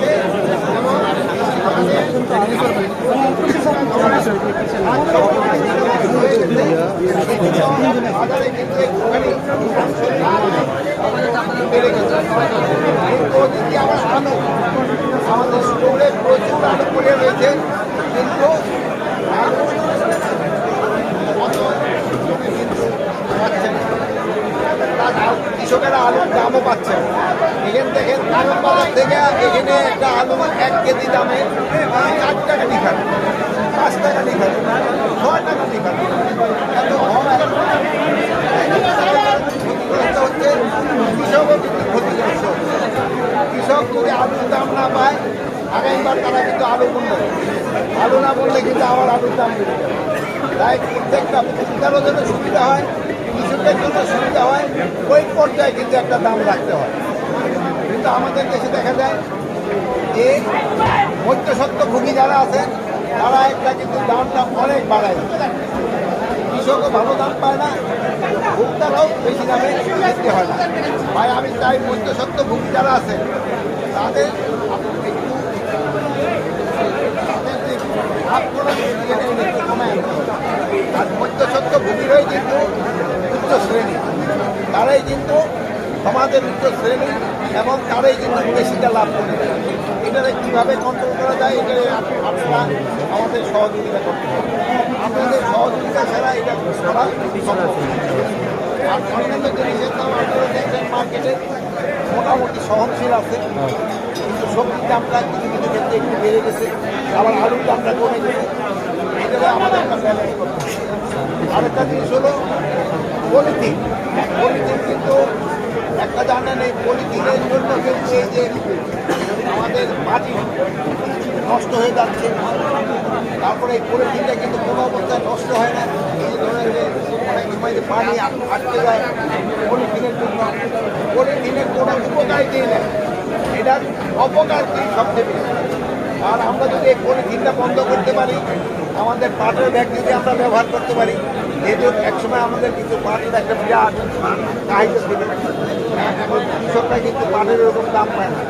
আমাদের স্কুলে প্রচুর আনুকূল্য বেড়ে গেছে কিন্তু যদি আমার আলু আমাদের স্টোরে প্রচুর আলু পড়ে রয়েছে কিন্তু আলু অত কিন্তু পাচ্ছে না তার আল- কৃষকেরা আলুর দামও পাচ্ছে। না। এখান থেকে কারণ বাজার থেকে এখানে একটা আলু এক কেজি দামে চার টাকা লিখাবে পাঁচ টাকা লিখাবে ছয় টাকা লিখাবে এত হচ্ছে কৃষকও কিন্তু ক্ষতিগ্রস্ত কৃষক যদি আলুর দাম না পায় আগামীবার তারা কিন্তু আলু বলবে আলু না বললে কিন্তু আবার আলুর দাম বেড়ে যাবে। তাই প্রত্যেকটা ভোক্তারও জন্য সুবিধা হয় কৃষকের জন্য সুবিধা হয়, ওই পর্যায়ে কিন্তু একটা দাম রাখতে হয়। কিন্তু আমাদের দেশে দেখা যায় যে মধ্যসত্ত্ব ভোগী যারা আছেন, তারা একটা কিন্তু দামটা অনেক বাড়ায়। কৃষকও ভালো দাম পায় না, ভোক্তারাও বেশি দামে কিনতে হয় না। ভাই, আমি চাই মধ্যসত্ত্ব ভোগী যারা আছে তাদের একটু তাদের যে লাভ করার দিকে একটু কমায় আনতে হবে। আর মধ্যসত্ত্ব কিন্তু উচ্চ শ্রেণি। তারাই কিন্তু সমাজের উচ্চ শ্রেণি এবং তারাই কিন্তু বেশিটা লাভ করে। এটারে কীভাবে কন্ট্রোল করা যায় আপ- আপনারা আমাদের সহযোগিতা করতে হবে। আপনাদের সহযোগিতা ছাড়া এটা করা। আর অন্যান্য জিনিসের দাম আপনারা দেখবেন মার্কেটে মোটামুটি সহনশীল আছে। কিন্তু সবজির দামটা কিছু কিছু ক্ষেত্রে একটু বেড়ে গেছে। আবার আলুর দামটা কমে গেছে। এটা আমাদের হবে। আরেকটা জিনিস হলো পলিথিন পলিথিন কিন্তু একটা জানেন এই পলিথিনের জন্য কিন্তু এই যে আমাদের মাটি নষ্ট হয়ে যাচ্ছে তারপরে এই পলিথিনটা কিন্তু কোনো অবস্থায় নষ্ট হয় না এই ধরনের অনেক সময় যে পানি আট- আটকে যায় পলিথিনের জন্য পলিথিনের কোনো উপকারিতাই নেই এটার অপকারিতাই সবচেয়ে বেশি আর আমরা যদি এই পলিথিনটা বন্ধ করতে পারি, আমাদের পাটের ব্যাগ যদি আমরা ব্যবহার করতে পারি, যেহেতু একসময় আমাদের কিন্তু পাটের একটা বিরাট চাহিদা ছিল এখন কৃষকরা কিন্তু পাটের এরকম দাম পায় না।